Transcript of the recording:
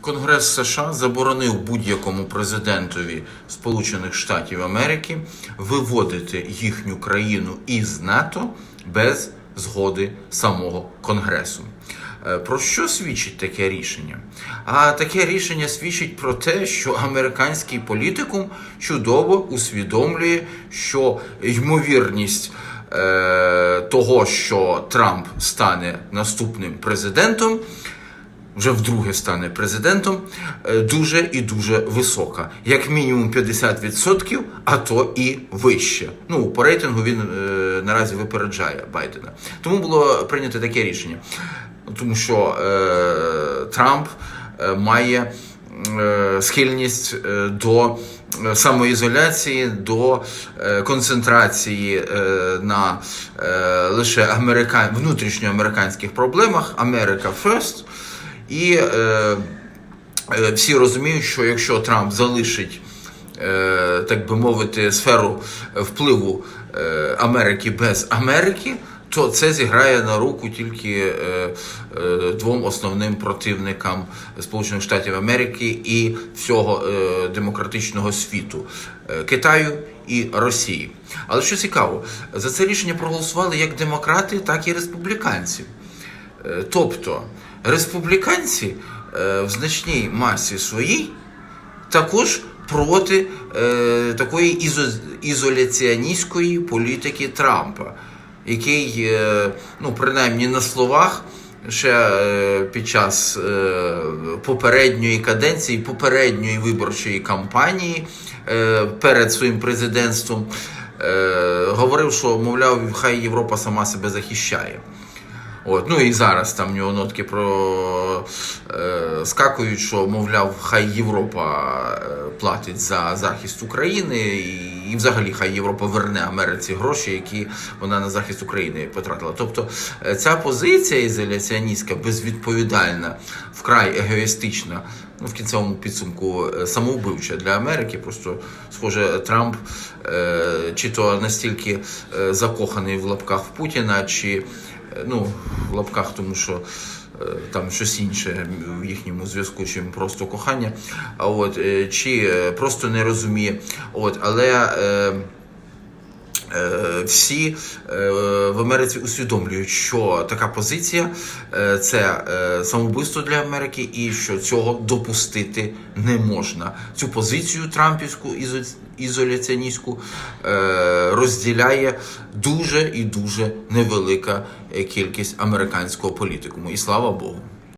Конгрес США заборонив будь-якому президентові Сполучених Штатів Америки виводити їхню країну із НАТО без згоди самого Конгресу. Е, Про що свідчить таке рішення? А таке рішення свідчить про те, що американський політикум чудово усвідомлює, що ймовірність е, того, що Трамп стане наступним президентом, вже вдруге стане президентом, е, дуже і дуже висока. Як мінімум 50%, а то і вище. Ну, по рейтингу він е, наразі випереджає Байдена. Тому було прийнято таке рішення. Тому що е, Трамп е, має е, схильність е, до самоізоляції, до е, концентрації е, на е, лише американ... внутрішньоамериканських проблемах Америка First. І е, е, всі розуміють, що якщо Трамп залишить, е, так би мовити, сферу впливу е, Америки без Америки, то це зіграє на руку тільки е, е, двом основним противникам Сполучених Штатів Америки і всього е, демократичного світу е, Китаю і Росії. Але що цікаво, за це рішення проголосували як демократи, так і республіканці. Е, Тобто республіканці е, в значній масі своїй також проти е, такої ізо, ізоляціоністської політики Трампа, який, е, ну, принаймні на словах, ще під час попередньої каденції, попередньої виборчої кампанії перед своїм президентством говорив, що, мовляв, хай Європа сама себе захищає. От, ну і зараз там в нього нотки про е, скакують, що, мовляв, хай Європа е, платить за захист України, і, і взагалі хай Європа верне Америці гроші, які вона на захист України потратила. Тобто е, ця позиція ізоляціоністська, безвідповідальна, вкрай егоїстична, ну в кінцевому підсумку е, самовбивча для Америки. Просто схоже, Трамп е, чи то настільки закоханий в лапках Путіна, чи ну, в лапках, тому що е, там щось інше в їхньому зв'язку, чим просто кохання. От е, чи е, просто не розуміє. От, але. Е, всі е, в Америці усвідомлюють, що така позиція е, це самовбивство для Америки, і що цього допустити не можна. Цю позицію Трампівську ізо- ізоляціоністську розділяє дуже і дуже невелика кількість американського політикуму. І слава Богу.